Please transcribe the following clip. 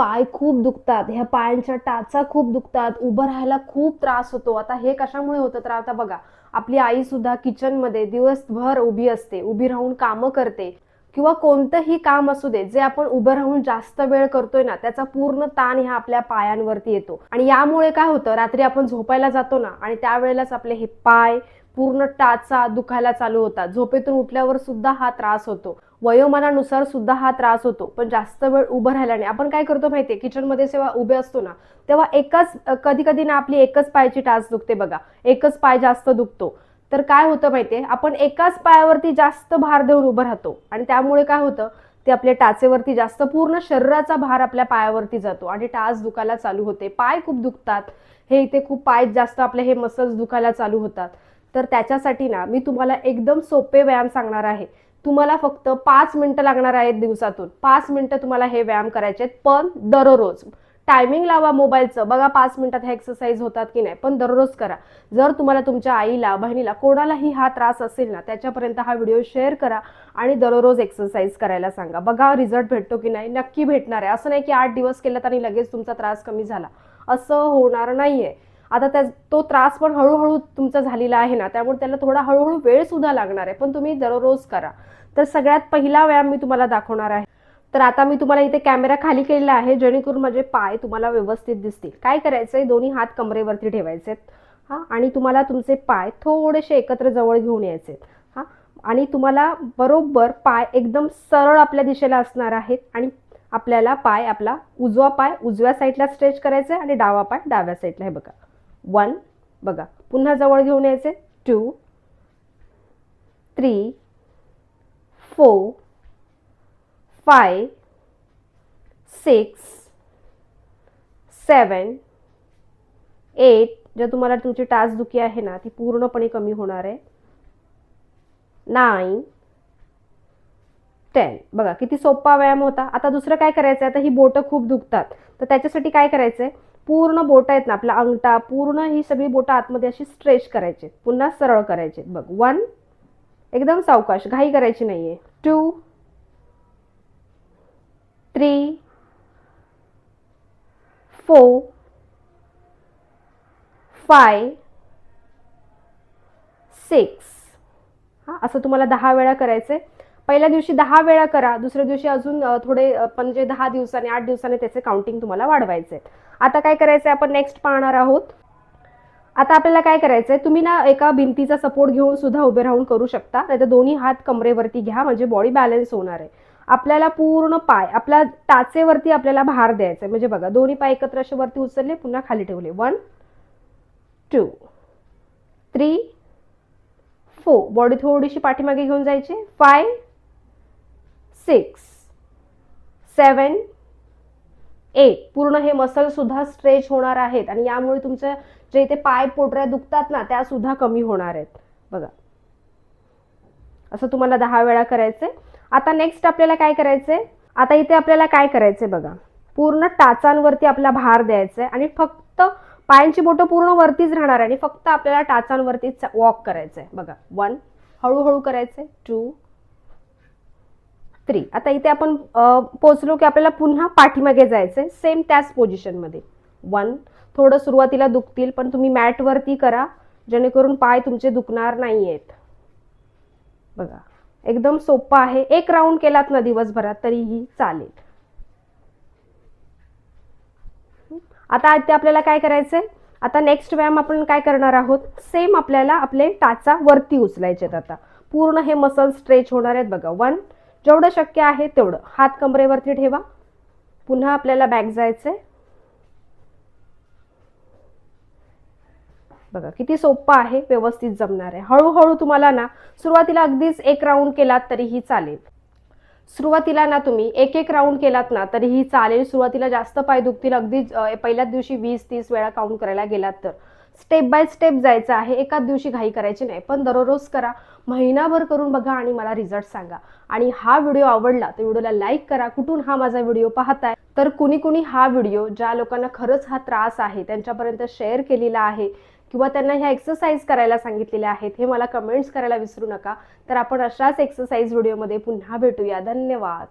पाय खूप दुखतात. ह्या पायांच्या टाचा खूप दुखतात. उभं राहायला खूप त्रास होतो. आता हे कशामुळे होतं? तर आता बघा आपली आई सुद्धा किचनमध्ये दिवसभर उभी असते. उभी राहून कामं करते. किंवा कोणतंही काम असू दे जे आपण उभं राहून जास्त वेळ करतोय ना त्याचा पूर्ण ताण ह्या आपल्या पायांवरती येतो. आणि यामुळे काय होतं? रात्री आपण झोपायला जातो ना आणि त्यावेळेलाच आपले हे पाय पूर्ण टाचा दुखायला चालू होतात. झोपेतून उठल्यावर सुद्धा हा त्रास होतो. वयोमानानुसार सुद्धा हा त्रास होतो. पण जास्त वेळ उभं राहिल्याने आपण काय करतो माहितीये? किचनमध्ये जेव्हा उभे असतो ना तेव्हा एकच कधी कधी ना आपली एकच पायाची टाच दुखते बघा. एकच पाय जास्त दुखतो. तर काय होतं माहितीये? आपण एकाच पायावरती जास्त भार देऊन उभं राहतो. आणि त्यामुळे काय होतं? ते आपल्या टाचेवरती जास्त पूर्ण शरीराचा भार आपल्या पायावरती जातो. आणि टाच दुखायला चालू होते. पाय खूप दुखतात. हे इथे खूप पाय जास्त आपले हे मसल्स दुखायला चालू होतात. तर त्याच्यासाठी ना मी तुम्हाला एकदम सोपे व्यायाम सांगणार आहे. तुम्हाला फक्त पाच मिनिटं लागणार आहेत दिवसातून. पाच मिनिटं तुम्हाला हे व्यायाम करायचे आहेत पण दररोज. टायमिंग लावा मोबाईलचं. बघा पाच मिनिटात हे एक्सरसाइज होतात की नाही पण दररोज करा. जर तुम्हाला तुमच्या आईला बहिणीला कोणालाही हा त्रास असेल ना त्याच्यापर्यंत हा व्हिडिओ शेअर करा आणि दररोज एक्सरसाइज करायला सांगा. बघा रिझल्ट भेटतो की नाही नक्की भेटणार आहे. असं नाही की आठ दिवस केलं आणि लगेच तुमचा त्रास कमी झाला. असं होणार नाहीये. आता त्या तो त्रास पण हळूहळू तुमचा झालेला आहे ना त्यामुळे त्याला थोडा हळूहळू वेळ सुद्धा लागणार आहे. पण तुम्ही दररोज करा. तर सगळ्यात पहिला व्यायाम मी तुम्हाला दाखवणार आहे. तर आता मी तुम्हाला इथे कॅमेरा खाली केलेला आहे जेणेकरून माझे पाय तुम्हाला व्यवस्थित दिसतील. काय करायचंय? दोन्ही हात कमरेवरती ठेवायचे हा आणि तुम्हाला तुमचे पाय थोडेसे एकत्र जवळ घेऊन यायचे हा आणि तुम्हाला बरोबर पाय एकदम सरळ आपल्या दिशेला असणार आहेत आणि आपल्याला पाय आपला उजवा पाय उजव्या साईडला स्ट्रेच करायचा आहे आणि डावा पाय डाव्या साईडला. हे बघा. वन बघा पुन्हा जवळ घेऊन यायचे. Two three four five six seven eight. जर तुम्हाला तुमची टास्क दुखी आहे ना ती पूर्णपणे कमी होणार आहे. Nine ten. बघा किती सोपा व्यायाम होता. आता दुसरं काय करायचं आहे आता ही बोटं खूप दुखतात. तर त्याच्यासाठी काय करायचं आहे पूर्ण बोट आहेत ना आपला अंगठा पूर्ण ही सगळी बोटं आतमध्ये अशी स्ट्रेच करायचे. पुन्हा सरळ करायचे. बघ वन एकदम सावकाश घाई करायची नाहीये. Two three four five six हा असं तुम्हाला दहा वेळा करायचंय. पहिल्या दिवशी दहा वेळा करा दुसऱ्या दिवशी अजून थोडे म्हणजे दहा दिवसांनी आठ दिवसांनी त्याचे काउंटिंग तुम्हाला वाढवायचे आता काय करायचं आहे आपण नेक्स्ट पाहणार आहोत. आता आपल्याला काय करायचं आहे तुम्ही ना एका भिंतीचा सपोर्ट घेऊन सुद्धा उभे राहून करू शकता. नाहीतर दोन्ही हात कमरेवरती घ्या म्हणजे बॉडी बॅलन्स होणार आहे. आपल्याला पूर्ण पाय आपल्या टाचेवरती आपल्याला भार द्यायचा आहे म्हणजे बघा दोन्ही पाय एकत्र असे वरती उचलले पुन्हा खाली ठेवले. One two three four body थोडीशी पाठीमागे घेऊन जायची. फाय सिक्स सेवन ए पूर्ण हे मसल सुद्धा स्ट्रेच होणार आहेत आणि यामुळे तुमच्या जे इथे पाय पोटऱ्या दुखतात ना त्या सुद्धा कमी होणार आहेत. बघा. असं तुम्हाला दहा वेळा करायचंय. आता नेक्स्ट आपल्याला काय करायचंय? आता इथे आपल्याला काय करायचंय बघा. पूर्ण टाचांवरती आपला भार द्यायचा आहे आणि फक्त पायांची बोटं पूर्ण वरतीच राहणार आहे आणि फक्त आपल्याला टाचांवरतीच वॉक करायचंय. बघा. वन हळूहळू करायचंय. टू थ्री आता इथे आपण पोचलो की आपल्याला पुन्हा पाठीमागे जायचंय. सेम त्याच पोझिशनमध्ये वन थोडं सुरुवातीला दुखतील पण तुम्ही मॅटवरती करा. जेणेकरून पाय तुमचे दुखणार नाही आहेत बघा. एकदम सोपं आहे. एक राऊंड केलात ना दिवसभरात तरीही चालेल. आता इथे आपल्याला काय करायचंय? आता नेक्स्ट व्यायाम आपण काय करणार आहोत? सेम आपल्याला आपले टाचा वरती उचलायचे आहेत आता. पूर्ण हे मसल स्ट्रेच होणार आहेत बघा. वन जेवढं शक्य आहे तेवढं. हात कमरेवरती ठेवा. पुन्हा आपल्याला बॅक जायचंय. बघा किती सोपं आहे व्यवस्थित जमणार आहे. हळूहळू तुम्हाला ना सुरुवातीला अगदीच एक राऊंड केलात तरीही चालेल. सुरुवातीला ना तुम्ही एक एक राऊंड केलात ना तरीही चालेल. सुरुवातीला जास्त पाय दुखतील. अगदी पहिल्याच दिवशी वीस तीस वेळा काउंट करायला गेलात तर. स्टेप बाय स्टेप जायचं आहे. एकाच दिवशी घाई करायची नाही. पण दररोज करा. महिनाभर करून बघा आणि मला रिझल्ट सांगा. आणि हा व्हिडिओ आवडला तर व्हिडिओला लाईक करा. कुठून हा माझा व्हिडिओ पाहताय? तर कुणी कुणी हा व्हिडिओ ज्या लोकांना खरंच हा त्रास आहे त्यांच्यापर्यंत शेअर केलेला आहे किंवा त्यांना ह्या एक्सरसाइज करायला सांगितलेल्या आहेत हे मला कमेंट्स करायला विसरू नका. तर आपण अशाच एक्सरसाइज व्हिडिओमध्ये पुन्हा भेटूया. धन्यवाद.